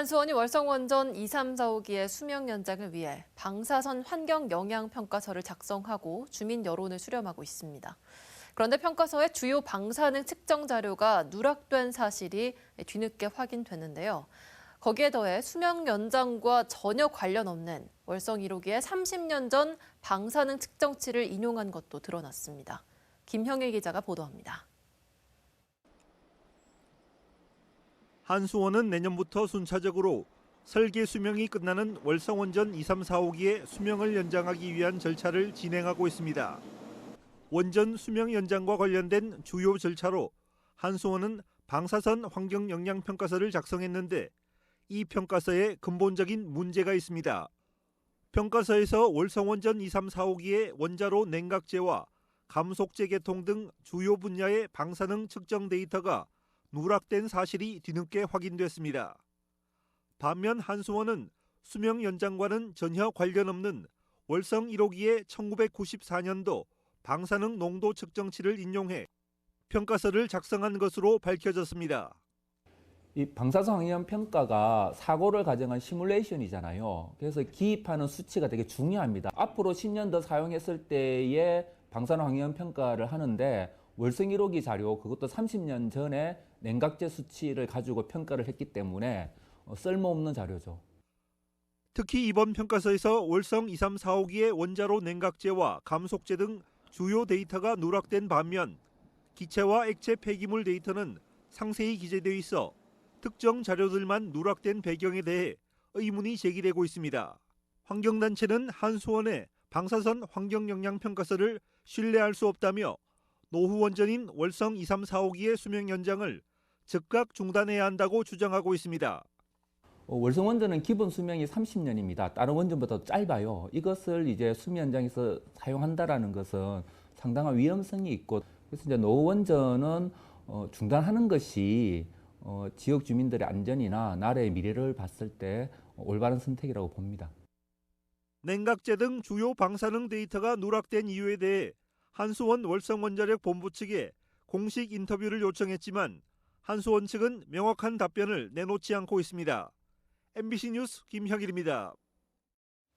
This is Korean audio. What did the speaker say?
한수원이 월성원전 2, 3, 4호기의 수명 연장을 위해 방사선 환경 영향 평가서를 작성하고 주민 여론을 수렴하고 있습니다. 그런데 평가서의 주요 방사능 측정 자료가 누락된 사실이 뒤늦게 확인됐는데요. 거기에 더해 수명 연장과 전혀 관련 없는 월성 1호기의 30년 전 방사능 측정치를 인용한 것도 드러났습니다. 김형일 기자가 보도합니다. 한수원은 내년부터 순차적으로 설계 수명이 끝나는 월성원전 2, 3, 4호기의 수명을 연장하기 위한 절차를 진행하고 있습니다. 원전 수명 연장과 관련된 주요 절차로 한수원은 방사선 환경 영향 평가서를 작성했는데 이 평가서에 근본적인 문제가 있습니다. 평가서에서 월성원전 2, 3, 4호기의 원자로 냉각제와 감속제 개통 등 주요 분야의 방사능 측정 데이터가 누락된 사실이 뒤늦게 확인됐습니다. 반면 한수원은 수명 연장과는 전혀 관련 없는 월성 1호기의 1994년도 방사능 농도 측정치를 인용해 평가서를 작성한 것으로 밝혀졌습니다. 이 방사선 환경 평가가 사고를 가정한 시뮬레이션이잖아요. 그래서 기입하는 수치가 되게 중요합니다. 앞으로 10년 더 사용했을 때의 방사선 환경 평가를 하는데 월성 1호기 자료 그것도 30년 전에 냉각제 수치를 가지고 평가를 했기 때문에 어, 쓸모없는 자료죠. 특히 이번 평가서에서 월성 2, 3, 4호기의 원자로 냉각제와 감속제 등 주요 데이터가 누락된 반면 기체와 액체 폐기물 데이터는 상세히 기재되어 있어 특정 자료들만 누락된 배경에 대해 의문이 제기되고 있습니다. 환경단체는 한수원의 방사선 환경영향평가서를 신뢰할 수 없다며 노후 원전인 월성 2, 3, 4호기의 수명 연장을 즉각 중단해야 한다고 주장하고 있습니다. 어, 월성 원전은 기본 수명이 30년입니다. 다른 원전보다 짧아요. 이것을 이제 수명 연장에서 사용한다라는 것은 상당한 위험성이 있고 그래서 이제 노후 원전은 어, 중단하는 것이 어, 지역 주민들의 안전이나 나라의 미래를 봤을 때 올바른 선택이라고 봅니다. 냉각제 등 주요 방사능 데이터가 누락된 이유에 대해 한수원 월성원자력 본부 측에 공식 인터뷰를 요청했지만 한수원 측은 명확한 답변을 내놓지 않고 있습니다. MBC 뉴스 김혁일입니다.